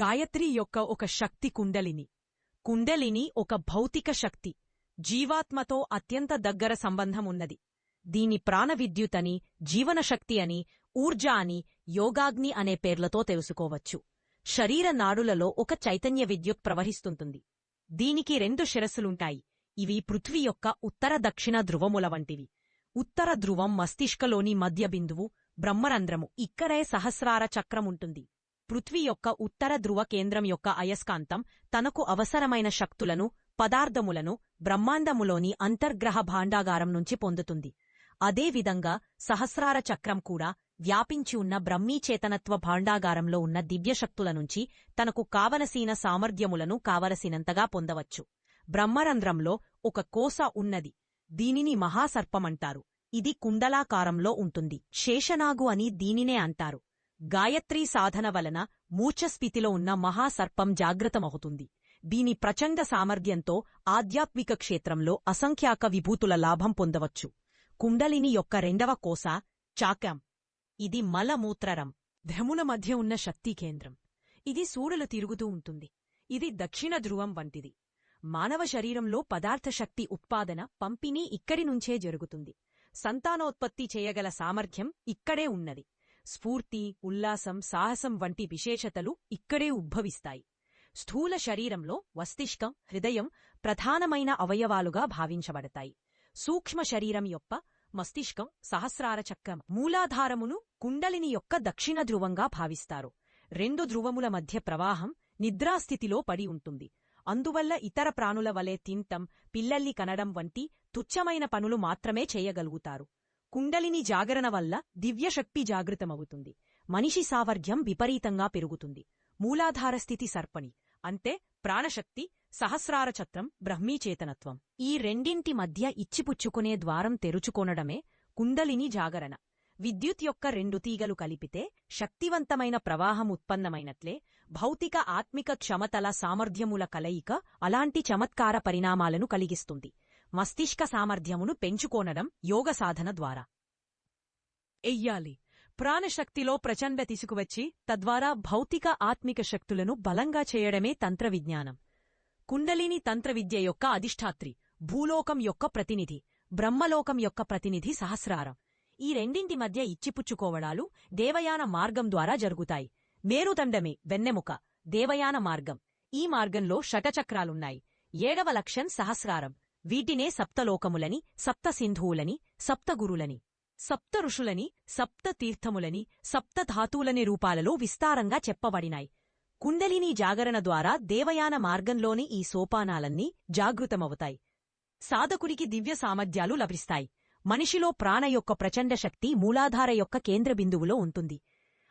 గాయత్రి యొక్క ఒక శక్తి కుండలిని. కుండలిని ఒక భౌతిక శక్తి. జీవాత్మతో అత్యంత దగ్గర సంబంధం ఉన్నది దీని ప్రాణవిద్యుత్ అని జీవనశక్తి అని ఊర్జ అని యోగాగ్ని అనే పేర్లతో తెలుసుకోవచ్చు. శరీర నాడులలో ఒక చైతన్య విద్యుత్ ప్రవహిస్తుంటుంది. దీనికి రెండు శిరస్సులుంటాయి. ఇవి పృథ్వీ యొక్క ఉత్తర దక్షిణ ధ్రువముల వంటివి. ఉత్తర ధ్రువం మస్తిష్కలోని మధ్య బిందువు బ్రహ్మరంధ్రము. ఇక్కడే సహస్రార చక్రముంటుంది. పృథ్వీ యొక్క ఉత్తర ధ్రువ కేంద్రం యొక్క అయస్కాంతం తనకు అవసరమైన శక్తులను పదార్థములను బ్రహ్మాండములోని అంతర్గ్రహ భాండాగారం నుంచి పొందుతుంది. అదేవిధంగా సహస్రార చక్రం కూడా వ్యాపించి ఉన్న బ్రహ్మీచేతనత్వ భాండాగారంలో ఉన్న దివ్యశక్తుల నుంచి తనకు కావలసిన సామర్థ్యములను కావలసినంతగా పొందవచ్చు. బ్రహ్మరంధ్రంలో ఒక కోస ఉన్నది. దీనిని మహాసర్పమంటారు. ఇది కుండలాకారంలో ఉంటుంది. శేషనాగు అని దీనినే అంటారు. గాయత్రీ సాధన వలన మూర్ఛస్థితిలో ఉన్న మహాసర్పం జాగ్రత్తమవుతుంది. దీని ప్రచండ సామర్థ్యంతో ఆధ్యాత్మిక క్షేత్రంలో అసంఖ్యాక విభూతుల లాభం పొందవచ్చు. కుండలిని యొక్క రెండవ కోస చాకం. ఇది మలమూత్రరం ధముల మధ్య ఉన్న శక్తి కేంద్రం. ఇది సూడులు తిరుగుతూ ఉంటుంది. ఇది దక్షిణ ధ్రువం వంటిది. మానవ శరీరంలో పదార్థ శక్తి ఉత్పాదన పంపిణీ ఇక్కడి నుంచే జరుగుతుంది. సంతానోత్పత్తి చేయగల సామర్థ్యం ఇక్కడే ఉన్నది. స్ఫూర్తి ఉల్లాసం సాహసం వంటి విశేషతలు ఇక్కడే ఉద్భవిస్తాయి. స్థూల శరీరంలో మస్తిష్కం హృదయం ప్రధానమైన అవయవాలుగా భావించబడతాయి. సూక్ష్మ శరీరం యొక్క మస్తిష్కం సహస్రార చక్రం మూలాధారమును కుండలిని యొక్క దక్షిణ ధ్రువంగా భావిస్తారు. రెండు ధ్రువముల మధ్య ప్రవాహం నిద్రాస్థితిలో పడి ఉంటుంది. అందువల్ల ఇతర ప్రాణుల వలె తింటం పిల్లల్ని కనడం వంటి తుచ్చమైన పనులు మాత్రమే చేయగలుగుతారు. కుండలిని జాగరణ వల్ల దివ్యశక్తి జాగృతమవుతుంది. మనిషి సామర్థ్యం విపరీతంగా పెరుగుతుంది. మూలాధార స్థితి సర్పణి. అంతే ప్రాణశక్తి సహస్రార చత్రం బ్రహ్మీచేతనత్వం. ఈ రెండింటి మధ్య ఇచ్చిపుచ్చుకునే ద్వారం తెరుచుకొనడమే కుండలిని జాగరణ. విద్యుత్ యొక్క రెండు తీగలు కలిపితే శక్తివంతమైన ప్రవాహం ఉత్పన్నమైనట్లే భౌతిక ఆత్మిక క్షమతల సామర్థ్యముల కలయిక అలాంటి చమత్కార పరిణామాలను కలిగిస్తుంది. మస్తిష్క సామర్థ్యమును పెంచుకోనడం యోగ సాధన ద్వారా. ఎయ్యాలి. ప్రాణశక్తిలో ప్రచండ తీసుకువచ్చి తద్వారా భౌతిక ఆత్మిక శక్తులను బలంగా చేయడమే తంత్ర విజ్ఞానం కుండలిని తంత్ర విద్య యొక్క అధిష్టాత్రి భూలోకం యొక్క ప్రతినిధి బ్రహ్మలోకం యొక్క ప్రతినిధి సహస్రారం. ఈ రెండింటి మధ్య ఇచ్చిపుచ్చుకోవడాలు దేవయాన మార్గం ద్వారా జరుగుతాయి. మేరుదండమే వెన్నెముక దేవయాన మార్గం. ఈ మార్గంలో షటచక్రాలున్నాయి. ఏడవ లక్ష్యం సహస్రారం. వీటినే సప్తలోకములని సప్త సింధువులని సప్తగురులని. సప్త ఋషులని సప్త తీర్థములని సప్త ధాతువులని రూపాలలో విస్తారంగా చెప్పబడినాయి. కుండలిని జాగరణ ద్వారా దేవయాన మార్గంలోని ఈ సోపానాలన్నీ జాగృతమవుతాయి. సాధకుడికి దివ్య సామర్థ్యాలు లభిస్తాయి. మనిషిలో ప్రాణ యొక్క ప్రచండ శక్తి మూలాధార యొక్క కేంద్ర బిందువులో ఉంటుంది.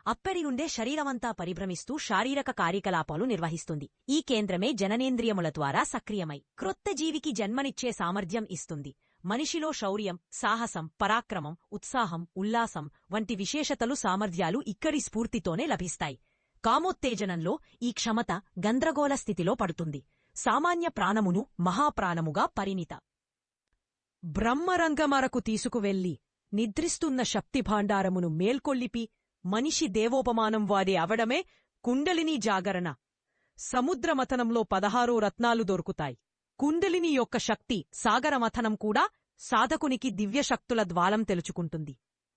అప్పటి నుండే శరీరమంతా పరిభ్రమిస్తూ శారీరక కార్యకలాపాలు నిర్వహిస్తుంది. ఈ కేంద్రమే జననేంద్రియముల ద్వారా సక్రియమై క్రొత్త జీవికి జన్మనిచ్చే సామర్థ్యం ఇస్తుంది. మనిషిలో శౌర్యం సాహసం పరాక్రమం ఉత్సాహం ఉల్లాసం వంటి విశేషతలు సామర్థ్యాలు ఇక్కడి స్ఫూర్తితోనే లభిస్తాయి. కామోత్తేజనంలో ఈ క్షమత గంద్రగోళ స్థితిలో పడుతుంది. సామాన్య ప్రాణమును మహాప్రాణముగా పరిణిత. బ్రహ్మరంగమరకు తీసుకువెళ్ళి నిద్రిస్తున్న శక్తిభాండారమును మేల్కొల్లిపి మనిషి దేవోపమానం వాడే అవడమే కుండలినీ జాగరణ. సముద్రమథనంలో పదహారో రత్నాలు దొరుకుతాయి. కుండలిని యొక్క శక్తి సాగరమథనం కూడా సాధకునికి దివ్యశక్తుల ద్వాలం తెలుచుకుంటుంది.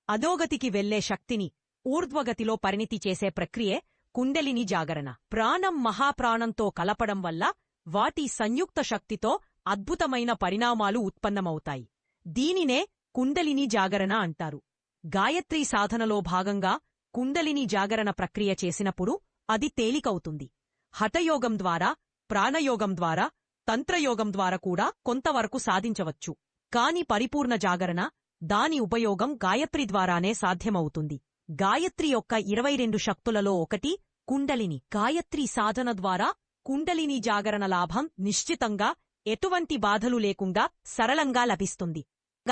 అధోగతికి వెళ్ళే శక్తిని ఊర్ధ్వగతిలో పరిణితి చేసే ప్రక్రియే కుండలిని జాగరణ. ప్రాణం మహాప్రాణంతో కలపడం వల్ల వాటి సంయుక్త శక్తితో అద్భుతమైన పరిణామాలు ఉత్పన్నమవుతాయి. దీనినే కుండలిని జాగరణ అంటారు. గాయత్రీ సాధనలో భాగంగా కుండలిని జాగరణ ప్రక్రియ చేసినప్పుడు అది తేలికవుతుంది. హఠయోగం ద్వారా ప్రాణయోగం ద్వారా తంత్రయోగం ద్వారా కూడా కొంతవరకు సాధించవచ్చు. కాని పరిపూర్ణ జాగరణ దాని ఉపయోగం గాయత్రి ద్వారానే సాధ్యమవుతుంది. గాయత్రి యొక్క ఇరవై రెండు శక్తులలో ఒకటి కుండలిని. గాయత్రి సాధన ద్వారా కుండలిని జాగరణ లాభం నిశ్చితంగా ఎటువంటి బాధలు లేకుండా సరళంగా లభిస్తుంది.